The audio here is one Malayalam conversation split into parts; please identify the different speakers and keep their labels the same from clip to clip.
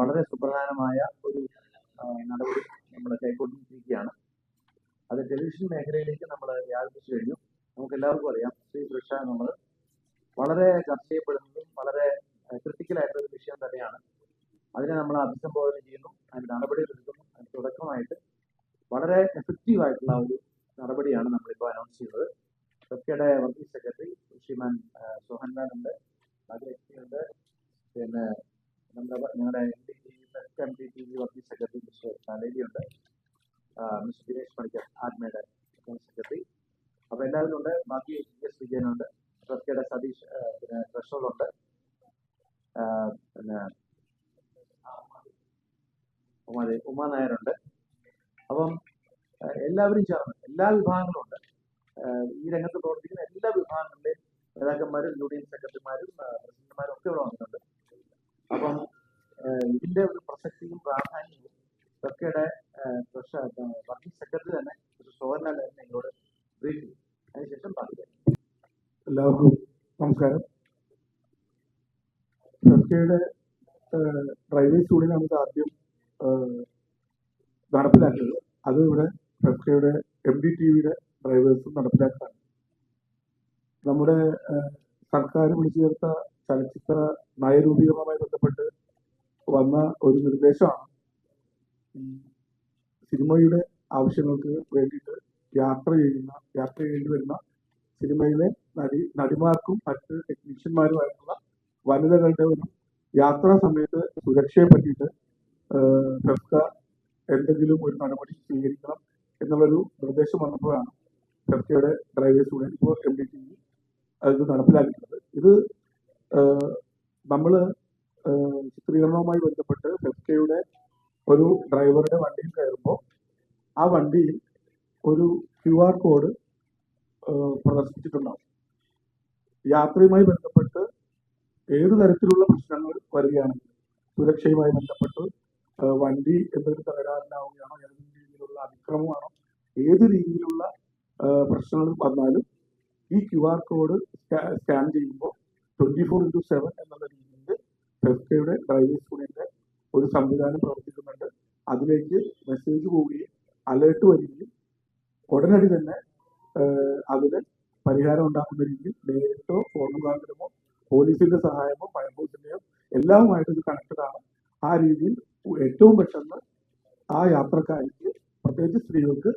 Speaker 1: വളരെ സുപ്രധാനമായ ഒരു നടപടി നമ്മൾ കൈക്കൊണ്ടിരിക്കുകയാണ്. അത് ടെലിവിഷൻ മേഖലയിലേക്ക് നമ്മൾ വ്യാപിപ്പിച്ചു കഴിഞ്ഞു. നമുക്ക് എല്ലാവർക്കും അറിയാം സ്ത്രീ സുരക്ഷ നമ്മൾ വളരെ ചർച്ച ചെയ്യപ്പെടുന്നതും വളരെ ക്രിട്ടിക്കൽ ആയിട്ടുള്ള ഒരു വിഷയം തന്നെയാണ്. അതിനെ നമ്മൾ അഭിസംബോധന ചെയ്യുന്നു അതിന് നടപടി എടുക്കുന്നു അതിന് തുടക്കമായിട്ട് വളരെ എഫക്റ്റീവ് ആയിട്ടുള്ള ഒരു നടപടിയാണ് നമ്മളിപ്പോൾ അനൗൺസ് ചെയ്തത് ഫെഫ്കയുടെ വർക്കിംഗ് സെക്രട്ടറി ശ്രീമാൻ സോഹൻലാൽ ഉണ്ട് നാഗലക്ഷ്മി ഉണ്ട് പിന്നെ നമ്മുടെ ഞങ്ങളുടെ M D T FEFKA M D T V working secretary mister ആ, മിസ്റ്റർ ദിനേശ് പണിക്കർ ആത്മയുടെ സെക്രട്ടറി അപ്പൊ എല്ലാവരും ഉണ്ട്. ബാക്കി എസ് വിജയനുണ്ട് ട്രസ്റ്റിയുടെ സതീഷ് പിന്നെ ട്രഷറുണ്ട് പിന്നെ ഉമാ ഉമാ നായരുണ്ട് അപ്പം എല്ലാവരും ചേർന്ന് എല്ലാ വിഭാഗങ്ങളും ഉണ്ട്. ഈ രംഗത്ത് പ്രവർത്തിക്കുന്ന എല്ലാ വിഭാഗങ്ങളുടെയും നേതാക്കന്മാരും യൂണിയൻ സെക്രട്ടറിമാരും പ്രസിഡന്റുമാരും ഒക്കെ ഇവിടെ വന്നിട്ടുണ്ട്. അപ്പം ഇതിന്റെ ഒരു പ്രസക്തിയും പ്രാധാന്യവും ഫെഫ്കയുടെ വർക്കിംഗ് സെക്രട്ടറി തന്നെ സോഹൻലാൽ തന്നെ എന്നോട് ബ്രീഫ് ചെയ്തു അതിനുശേഷം പറഞ്ഞു.
Speaker 2: എല്ലാവർക്കും നമസ്കാരം. ഫെഫ്കയുടെ ഡ്രൈവേഴ്സ് സ്കൂളിൽ ഇത് ആദ്യം നടപ്പിലാക്കിയത്. അത് ഇവിടെ ഫെഫ്കയുടെ എം ഡി ടി വിയുടെ ഡ്രൈവേഴ്സും നടപ്പിലാക്കാൻ നമ്മുടെ സർക്കാർ വിളിച്ചു ചേർത്ത ചലച്ചിത്ര നയരൂപീകരണവുമായി ബന്ധപ്പെട്ട് വന്ന ഒരു നിർദ്ദേശമാണ്. സിനിമയുടെ ആവശ്യങ്ങൾക്ക് വേണ്ടിയിട്ട് യാത്ര ചെയ്യുന്ന യാത്ര ചെയ്യേണ്ടി വരുന്ന സിനിമയിലെ നടി നടിമാർക്കും മറ്റ് ടെക്നീഷ്യന്മാരുമായിട്ടുള്ള വനിതകളുടെ ഒരു യാത്രാ സമയത്ത് സുരക്ഷയെ പറ്റിയിട്ട് ഫെഫ്ക എന്തെങ്കിലും ഒരു നടപടി സ്വീകരിക്കണം എന്നുള്ളൊരു നിർദ്ദേശം വന്നപ്പോഴാണ് ഫെഫ്കയുടെ ഡ്രൈവേഴ്സ് കൂടെ ഇപ്പോൾ എം ഡി ടി അത് നടപ്പിലാക്കിയിട്ടുള്ളത്. ഇത് നമ്മൾ ചിത്രീകരണവുമായി ബന്ധപ്പെട്ട് ഫെഫ്കയുടെ ഒരു ഡ്രൈവറുടെ വണ്ടിയിൽ കയറുമ്പോൾ ആ വണ്ടിയിൽ ഒരു ക്യു ആർ കോഡ് പ്രദർശിപ്പിച്ചിട്ടുണ്ടാവും. യാത്രയുമായി ബന്ധപ്പെട്ട് ഏത് തരത്തിലുള്ള പ്രശ്നങ്ങൾ വരികയാണെങ്കിൽ സുരക്ഷയുമായി ബന്ധപ്പെട്ട് വണ്ടി എന്തൊരു തകരാറിലാവുകയാണോ ഏതെങ്കിലും രീതിയിലുള്ള അതിക്രമമാണോ ഏത് രീതിയിലുള്ള പ്രശ്നങ്ങൾ വന്നാലും ഈ ക്യു ആർ കോഡ് സ്കാൻ ചെയ്യുമ്പോൾ ട്വന്റി ഫോർ ഇന്റു സെവൻ എന്നുള്ള രീതിയിൽ ഫെഫ്കയുടെ ഡ്രൈവേഴ്സ് കൂടിയുടെ ഒരു സംവിധാനം പ്രവർത്തിക്കുന്നുണ്ട്. അതിലേക്ക് മെസ്സേജ് പോവുകയും അലേർട്ട് വരികയും ഉടനടി തന്നെ അതിന് പരിഹാരം ഉണ്ടാക്കുന്ന രീതിയിൽ നേരിട്ടോ ഫോൺ മുഖാന്തരമോ പോലീസിന്റെ സഹായമോ ഫയർഫോഴ്സിന്റെയോ എല്ലാവുമായിട്ട് ഇത് കണക്റ്റഡ് ആണ്. ആ രീതിയിൽ ഏറ്റവും പെട്ടെന്ന് ആ യാത്രക്കാർക്ക് പ്രത്യേകിച്ച് സ്ത്രീകൾക്ക്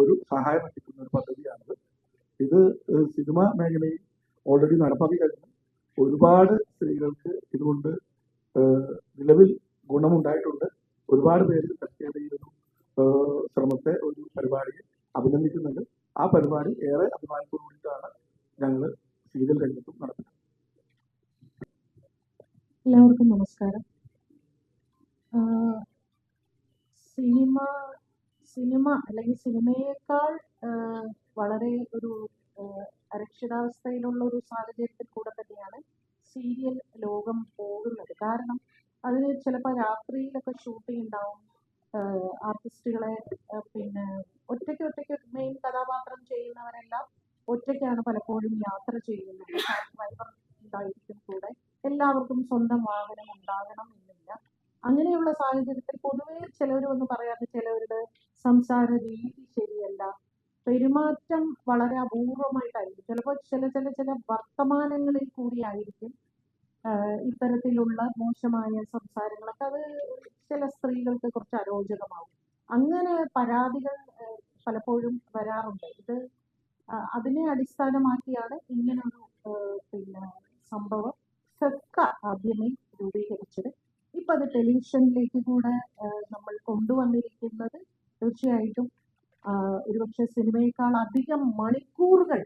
Speaker 2: ഒരു സഹായം എത്തിക്കുന്ന ഒരു പദ്ധതിയാണിത്. ഇത് സിനിമ മേഖലയിൽ ഓൾറെഡി നടപ്പാക്കി കഴിഞ്ഞു. ഒരുപാട് സ്ത്രീകൾക്ക് ഇതുകൊണ്ട് നിലവിൽ ഗുണമുണ്ടായിട്ടുണ്ട്. ഒരുപാട് പേര് ഒരു ശ്രമത്തെ ഒരു പരിപാടിയെ അഭിനന്ദിക്കുന്നുണ്ട്. ആ പരിപാടി ഏറെ അഭിമാനത്തോടു കൂടിയിട്ടാണ് ഞങ്ങൾ സീരിയൽ രംഗത്തും നടത്തുന്നത്.
Speaker 3: എല്ലാവർക്കും നമസ്കാരം. സിനിമ സിനിമ അല്ലെങ്കിൽ സിനിമയേക്കാൾ വളരെ ഒരു അരക്ഷിതാവസ്ഥയിലുള്ള ഒരു സാഹചര്യത്തിൽ കൂടെ തന്നെയാണ് സീരിയൽ ലോകം പോകുന്നത്. കാരണം അതിന് ചിലപ്പോൾ രാത്രിയിലൊക്കെ ഷൂട്ടിംഗ് ഉണ്ടാവും ആർട്ടിസ്റ്റുകളെ പിന്നെ ഒറ്റയ്ക്ക് ഒറ്റയ്ക്ക് മെയിൻ കഥാപാത്രം ചെയ്യുന്നവരെല്ലാം ഒറ്റയ്ക്കാണ് പലപ്പോഴും യാത്ര ചെയ്യുന്നത്. ഡ്രൈവർ ഉണ്ടായിരിക്കും കൂടെ. എല്ലാവർക്കും സ്വന്തം വാഹനം ഉണ്ടാകണം എന്നില്ല. അങ്ങനെയുള്ള സാഹചര്യത്തിൽ പൊതുവെ ചിലർ ഒന്ന് പറയാതെ ചിലവരുടെ സംസാര രീതി പെരുമാറ്റം വളരെ അപൂർവമായിട്ടായിരിക്കും. ചിലപ്പോൾ ചില ചില ചില വർത്തമാനങ്ങളിൽ കൂടിയായിരിക്കും ഇത്തരത്തിലുള്ള മോശമായ സംസാരങ്ങളൊക്കെ. അത് ചില സ്ത്രീകൾക്ക് കുറച്ച് അരോചകമാവും. അങ്ങനെ പരാതികൾ പലപ്പോഴും വരാറുണ്ട്. ഇത് അതിനെ അടിസ്ഥാനമാക്കിയാണ് ഇങ്ങനൊരു പിന്നെ സംഭവം സെക്ക ആദ്യമേ രൂപീകരിച്ചത്. ഇപ്പൊ അത് ടെലിവിഷനിലേക്ക് കൂടെ നമ്മൾ കൊണ്ടുവന്നിരിക്കുന്നത് തീർച്ചയായിട്ടും ഒരുപക്ഷെ സിനിമയേക്കാൾ അധികം മണിക്കൂറുകൾ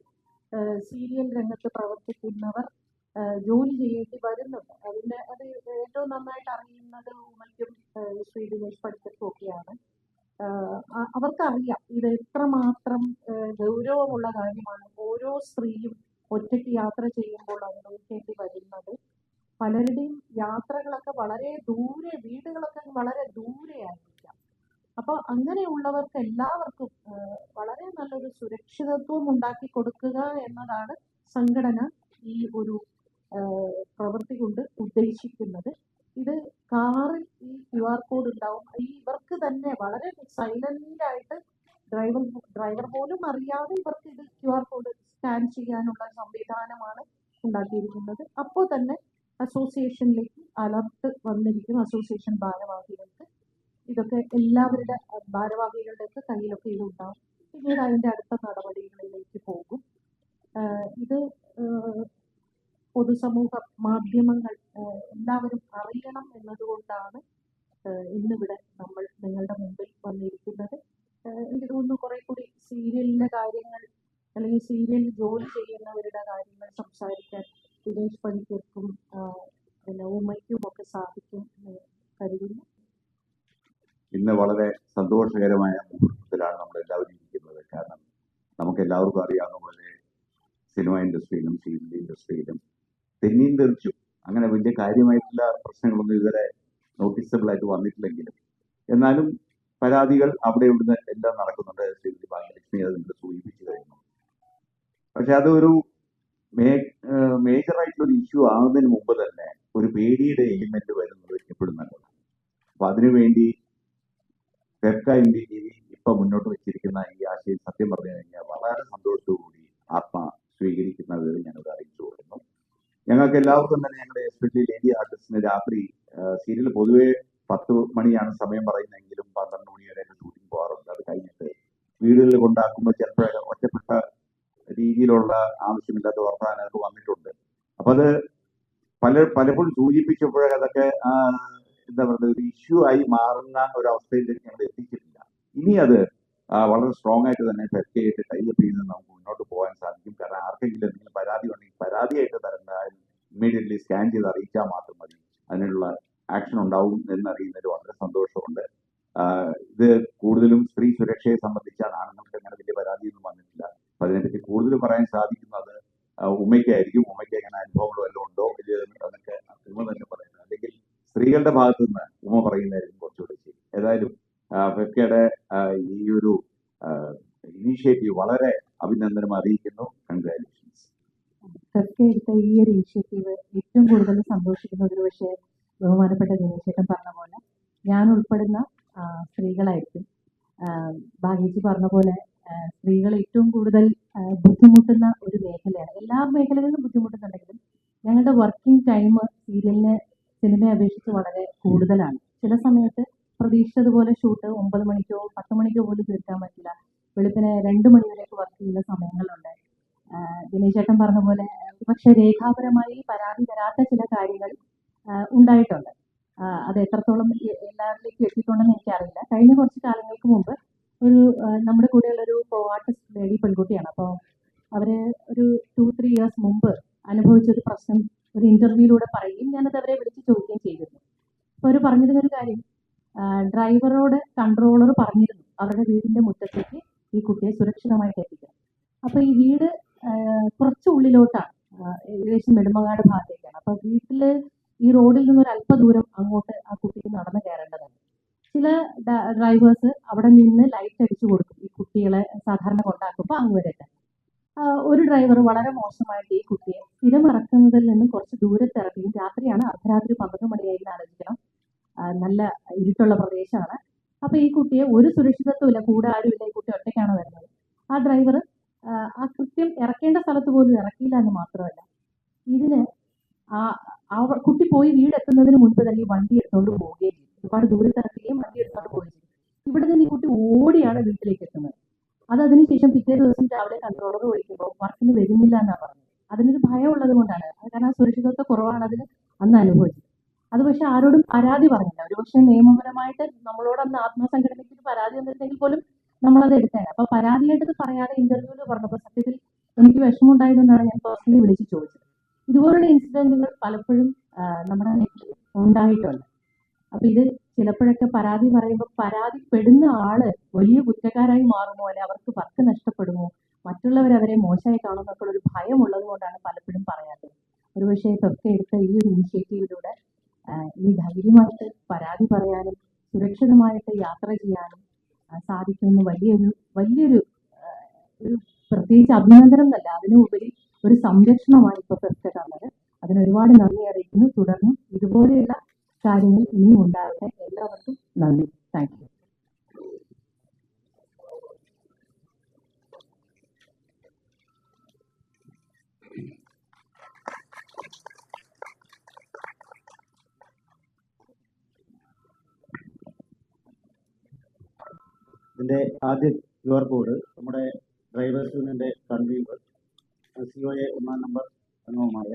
Speaker 3: സീരിയൽ രംഗത്ത് പ്രവർത്തിക്കുന്നവർ ജോലി ചെയ്യേണ്ടി വരുന്നുണ്ട്. അതിന്റെ അത് ഏറ്റവും നന്നായിട്ട് അറിയുന്നത് ഉമയ്ക്കും ശ്രീ ദിനേശ് പണിക്കർക്കും ഒക്കെയാണ്. അവർക്കറിയാം ഇത് എത്രമാത്രം ഗൗരവമുള്ള കാര്യമാണ്. ഓരോ സ്ത്രീയും ഒറ്റയ്ക്ക് യാത്ര ചെയ്യുമ്പോൾ അനുഭവിക്കേണ്ടി വരുന്നത്. പലരുടെയും യാത്രകളൊക്കെ വളരെ ദൂരെ വീടുകളൊക്കെ വളരെ ദൂരെ അപ്പൊ അങ്ങനെയുള്ളവർക്ക് എല്ലാവർക്കും വളരെ നല്ലൊരു സുരക്ഷിതത്വം ഉണ്ടാക്കി കൊടുക്കുക എന്നതാണ് സംഘടന ഈ ഒരു പ്രവൃത്തി കൊണ്ട് ഉദ്ദേശിക്കുന്നത്.
Speaker 4: ഇത് കാറിൽ ഈ ക്യു ആർ കോഡ് ഉണ്ടാവും. ഈ ഇവർക്ക് തന്നെ വളരെ സൈലന്റ് ആയിട്ട് ഡ്രൈവർ ഡ്രൈവർ പോലും അറിയാതെ ഇവർക്ക് ഇത് ക്യു ആർ കോഡ് സ്കാൻ ചെയ്യാനുള്ള സംവിധാനമാണ് ഉണ്ടാക്കിയിരിക്കുന്നത്. അപ്പോൾ തന്നെ അസോസിയേഷനിലേക്ക് അലർട്ട് വന്നിരിക്കും. അസോസിയേഷൻ ഭാരവാഹികൾക്ക് ഇതൊക്കെ എല്ലാവരുടെ ഭാരവാഹികളുടെയൊക്കെ കയ്യിലൊക്കെ ഇത് ഉണ്ടാവും പിന്നീട് അതിന്റെ അടുത്ത നടപടികളിലേക്ക് പോകും. ഇത് പൊതുസമൂഹ മാധ്യമങ്ങൾ എല്ലാവരും അറിയണം എന്നതുകൊണ്ടാണ് ഇന്നിവിടെ നമ്മൾ നിങ്ങളുടെ മുമ്പിൽ വന്നിരിക്കുന്നത്. എനിക്ക് തോന്നുന്നു കുറെ കൂടി സീരിയലിന്റെ കാര്യങ്ങൾ അല്ലെങ്കിൽ സീരിയൽ ജോലി ചെയ്യുന്നവരുടെ കാര്യങ്ങൾ സംസാരിക്കാൻ ദിനേശ് പണിക്കർക്കും പിന്നെ ഉമ്മയ്ക്കും ഒക്കെ സാധിക്കും കരുതുന്നു.
Speaker 5: ഇന്ന് വളരെ സന്തോഷകരമായ മുഹൂർത്തത്തിലാണ് നമ്മൾ എല്ലാവരും ഇരിക്കുന്നത്. കാരണം നമുക്ക് എല്ലാവർക്കും അറിയാവുന്ന പോലെ സിനിമ ഇൻഡസ്ട്രിയിലും സീരിയൽ ഇൻഡസ്ട്രിയിലും തെന്നിയും തെറിച്ചു. അങ്ങനെ വലിയ കാര്യമായിട്ടുള്ള പ്രശ്നങ്ങളൊന്നും ഇതുവരെ നോട്ടീസബിൾ ആയിട്ട് വന്നിട്ടില്ലെങ്കിലും. എന്നാലും പരാതികൾ അവിടെ ഇവിടുന്ന് എല്ലാം നടക്കുന്നുണ്ട്. ശ്രീമതി ഭാഗ്യലക്ഷ്മി അത് നിങ്ങൾ സൂചിപ്പിച്ചു കഴിഞ്ഞു. പക്ഷെ അതൊരു മേ ഒരു ഇഷ്യൂ ആകുന്നതിന് മുമ്പ് തന്നെ ഒരു പേടിയുടെ എലിമെന്റ് വരുന്നത് എപ്പോഴും നല്ലതാണ് അപ്പൊ അതിനുവേണ്ടി ഫെഫ്ക ഇന്ത്യ ടി വി ഇപ്പൊ മുന്നോട്ട് വെച്ചിരിക്കുന്ന ഈ ആശയം സത്യം പറഞ്ഞു കഴിഞ്ഞാൽ വളരെ സന്തോഷത്തോടുകൂടി ആത്മ സ്വീകരിക്കുന്നത് ഞാനത് അറിയിച്ചു കൊടുക്കുന്നു. ഞങ്ങൾക്ക് എല്ലാവർക്കും തന്നെ ഞങ്ങളുടെ എസ്പെഷ്യലി ലേഡി ആർട്ടിസ്റ്റിന് രാത്രി സീരിയൽ പൊതുവേ പത്ത് മണിയാണ് സമയം പറയുന്നതെങ്കിലും പന്ത്രണ്ട് മണി വരെയൊക്കെ ഷൂട്ടിംഗ് പോകാറുണ്ട്. അത് കഴിഞ്ഞിട്ട് വീടുകളിൽ കൊണ്ടാക്കുമ്പോൾ ചിലപ്പോൾ ഒറ്റപ്പെട്ട രീതിയിലുള്ള ആവശ്യമില്ലാത്ത വർത്തമാനമൊക്കെ വന്നിട്ടുണ്ട്. അപ്പൊ അത് പല പലപ്പോഴും സൂചിപ്പിച്ചപ്പോഴൊക്കെ അതൊക്കെ എന്താ പറയുന്നത് ഒരു ഇഷ്യൂ ആയി മാറുന്ന ഒരു അവസ്ഥയിലേക്ക് ഞങ്ങൾ എത്തിച്ചിട്ടില്ല. ഇനി അത് വളരെ സ്ട്രോങ് ആയിട്ട് തന്നെ ഫെഫ്റ്റയായിട്ട് ടൈപ്പ് ചെയ്ത് നമുക്ക് മുന്നോട്ട് പോകാൻ സാധിക്കും. കാരണം ആർക്കെങ്കിലും എന്തെങ്കിലും പരാതി ഉണ്ടെങ്കിൽ പരാതിയായിട്ട് തരേണ്ട ഇമ്മീഡിയറ്റ്ലി സ്കാൻ ചെയ്ത് അറിയിച്ചാൽ മാത്രം മതി. അതിനുള്ള ആക്ഷൻ ഉണ്ടാവും എന്നറിയുന്നതിൽ വളരെ സന്തോഷമുണ്ട്. ഇത് കൂടുതലും സ്ത്രീ സുരക്ഷയെ സംബന്ധിച്ചാണ്. ആണുങ്ങൾക്ക് അങ്ങനെ വലിയ പരാതിയൊന്നും വന്നിട്ടില്ല. അപ്പൊ അതിനെപ്പറ്റി കൂടുതൽ പറയാൻ സാധിക്കുന്നത് ഉമ്മയ്ക്കായിരിക്കും. ഉമ്മയ്ക്ക് അങ്ങനെ അനുഭവങ്ങളും വല്ലതും ഉണ്ടോ ഇല്ലയോ എന്നൊക്കെ ഉമ്മ തന്നെ പറയുന്നത് അല്ലെങ്കിൽ സ്ത്രീകളുടെ ഭാഗത്ത് നിന്ന് ഉമ്മ പറയുന്നതായിരിക്കും കുറച്ചുകൂടി ശരി. ഏതായാലും ഫെഫ്കയുടെ ഈ ഒരു ഇനീഷ്യേറ്റീവ് വളരെ അഭിനന്ദനം അറിയിക്കുന്നു. കൺഗ്രാറ്റുലേഷൻസ്
Speaker 4: എടുത്ത ഈ ഒരു ഇനിഷ്യേറ്റീവ് ഏറ്റവും കൂടുതൽ സന്തോഷിക്കുന്ന ഒരു പക്ഷേ ബഹുമാനപ്പെട്ട ദിനേശേട്ടൻ പറഞ്ഞ പോലെ ഞാൻ ഉൾപ്പെടുന്ന സ്ത്രീകളായിരിക്കും. ഭാഗ്യജി പറഞ്ഞ പോലെ സ്ത്രീകൾ ഏറ്റവും കൂടുതൽ ബുദ്ധിമുട്ടുന്ന ഒരു മേഖലയാണ്. എല്ലാ മേഖലകളിലും ബുദ്ധിമുട്ടുന്നുണ്ടെങ്കിലും ഞങ്ങളുടെ വർക്കിംഗ് ടൈം സീരിയലിനെ സിനിമയെ അപേക്ഷിച്ച് വളരെ കൂടുതലാണ്. ചില സമയത്ത് പ്രതീക്ഷിച്ചതുപോലെ ഷൂട്ട് ഒമ്പത് മണിക്കോ പത്ത് മണിക്കോ പോലും തീർക്കാൻ പറ്റില്ല. വെളുപ്പിന് രണ്ട് മണി വരെയൊക്കെ വർക്ക് ചെയ്യുന്ന സമയങ്ങളുണ്ട്. ദിനേശ് പറഞ്ഞ പോലെ പക്ഷെ രേഖാപരമായി പരാതി തരാത്ത ചില കാര്യങ്ങൾ ഉണ്ടായിട്ടുണ്ട്. അത് എത്രത്തോളം എല്ലാവരിലേക്കും എത്തിയിട്ടുണ്ടെന്ന് എനിക്കറിയില്ല. കഴിഞ്ഞ കുറച്ച് കാലങ്ങൾക്ക് മുമ്പ് ഒരു നമ്മുടെ കൂടെയുള്ളൊരു ഒരു ആർട്ടിസ്റ്റ് ലേഡി പെൺകുട്ടിയാണ്. അപ്പോൾ അവർ ഒരു ടു ത്രീ ഇയേഴ്സ് മുമ്പ് അനുഭവിച്ചൊരു പ്രശ്നം ഒരു ഇന്റർവ്യൂയിലൂടെ പറയുകയും ഞാനത് അവരെ വിളിച്ച് ചോദിക്കുകയും ചെയ്തിരുന്നു. അപ്പോൾ അവർ പറഞ്ഞിരുന്നൊരു കാര്യം ഡ്രൈവറോട് കൺട്രോളർ പറഞ്ഞിരുന്നു അവരുടെ വീടിന്റെ മുറ്റത്തേക്ക് ഈ കുട്ടിയെ സുരക്ഷിതമായിട്ട് എത്തിക്കണം. അപ്പോൾ ഈ വീട് കുറച്ച് ഉള്ളിലോട്ടാണ് ഏകദേശം നെടുമങ്ങാട് ഭാഗത്തേക്കാണ്. അപ്പൊ വീട്ടിൽ ഈ റോഡിൽ നിന്ന് ഒരു അല്പ ദൂരം അങ്ങോട്ട് ആ കുട്ടിക്ക് നടന്നു കയറേണ്ടതാണ്. ചില ഡ്രൈവേഴ്സ് അവിടെ നിന്ന് ലൈറ്റ് അടിച്ചു കൊടുക്കും ഈ കുട്ടികളെ സാധാരണ കൊണ്ടാക്കുമ്പോൾ അങ്ങ് വരട്ടെ ഒരു ഡ്രൈവർ വളരെ മോശമായിട്ട് ഈ കുട്ടിയെ സ്ഥിരം ഇറക്കുന്നതിൽ നിന്ന് കുറച്ച് ദൂരത്ത് ഇറക്കുകയും രാത്രിയാണ് അർദ്ധരാത്രി പന്ത്രണ്ട് മണിയായി ആലോചിക്കണം. നല്ല ഇരുട്ടുള്ള പ്രദേശമാണ്. അപ്പൊ ഈ കുട്ടിയെ ഒരു സുരക്ഷിതത്വം ഇല്ല കൂടെ ആരുമില്ല ഈ കുട്ടി ഒറ്റയ്ക്കാണ് വരുന്നത്. ആ ഡ്രൈവർ ആ കൃത്യം ഇറക്കേണ്ട സ്ഥലത്ത് പോലും ഇറക്കിയില്ല എന്ന് മാത്രമല്ല ഇതിന് ആ കുട്ടി പോയി വീടെത്തുന്നതിന് മുൻപ് തന്നെ ഈ വണ്ടി എടുത്തുകൊണ്ട് പോവുകയും ഒരുപാട് ദൂരത്തിറക്കുകയും വണ്ടി എടുത്തുകൊണ്ട് പോവുകയും ഇവിടെ നിന്ന് ഈ കുട്ടി ഓടിയാണ് വീട്ടിലേക്ക് എത്തുന്നത്. അത് അതിനുശേഷം പിറ്റേ ദിവസം രാവിലെ കൺട്രോളർ വിളിക്കുമ്പോൾ വർക്കിന് വരുന്നില്ല എന്നാണ് പറഞ്ഞത്. അതിനൊരു ഭയം ഉള്ളത് കൊണ്ടാണ്. അത് കാരണം ആ സുരക്ഷിതത്വ കുറവാണ് അതിന് അന്ന് അനുഭവിച്ചത്. അത് പക്ഷെ ആരോടും പരാതി പറഞ്ഞില്ല. ഒരു പക്ഷെ നിയമപരമായിട്ട് നമ്മളോട് അന്ന് ആത്മസംഘടനയ്ക്ക് പരാതി വന്നിട്ടുണ്ടെങ്കിൽ പോലും നമ്മളത് എടുത്തേനെ. അപ്പൊ പരാതിയായിട്ട് ഇത് പറയാതെ ഇന്റർവ്യൂൽ പറഞ്ഞപ്പോൾ സത്യത്തിൽ എനിക്ക് വിഷമമുണ്ടായതെന്നാണ് ഞാൻ പേഴ്സണലി വിളിച്ച് ചോദിച്ചത്. ഇതുപോലുള്ള ഇൻസിഡന്റുകൾ പലപ്പോഴും നമ്മുടെ ഉണ്ടായിട്ടുണ്ട്. അപ്പൊ ഇത് ചിലപ്പോഴൊക്കെ പരാതി പറയുമ്പോൾ പരാതിപ്പെടുന്ന ആൾ വലിയ കുറ്റക്കാരായി മാറുമോ? അല്ലെ അവർക്ക് വർക്ക് നഷ്ടപ്പെടുമോ? മറ്റുള്ളവർ അവരെ മോശമായി കാണുമെന്നൊക്കെ ഒരു ഭയം ഉള്ളത് കൊണ്ടാണ് പലപ്പോഴും പറയാത്തത് ഒരുപക്ഷെ തൊക്കെ എടുത്ത ഈ ഒരു ഇനിഷ്യേറ്റീവിലൂടെ ഈ ധൈര്യമായിട്ട് പരാതി പറയാനും സുരക്ഷിതമായിട്ട് യാത്ര ചെയ്യാനും സാധിക്കുന്ന വലിയൊരു വലിയൊരു ഒരു പ്രത്യേകിച്ച് അഭിനന്ദനം എന്നല്ല അതിനുപരി ഒരു സംരക്ഷണമാണ് ഇപ്പോൾ പെർഫെക്റ്റ് തന്നത് അതിന് ഒരുപാട് നന്ദി അറിയിക്കുന്നു. തുടർന്നും ഇതുപോലെയുള്ള കാര്യങ്ങൾ ഇനിയും ഉണ്ടാകട്ടെ എല്ലാവർക്കും നന്ദി. താങ്ക് യു
Speaker 6: ഇതിന്റെ ആദ്യ ക്യു ആർ കോഡ് നമ്മുടെ ഡ്രൈവേഴ്സ് യൂണിയന്റെ കൺവീനർ സി ഒ എ ഒന്നാം നമ്പർ അംഗവുമായ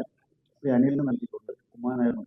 Speaker 6: ശ്രീ അനിലിന് നൽകിയിട്ടുണ്ട്. കുമാരനായിരുന്നു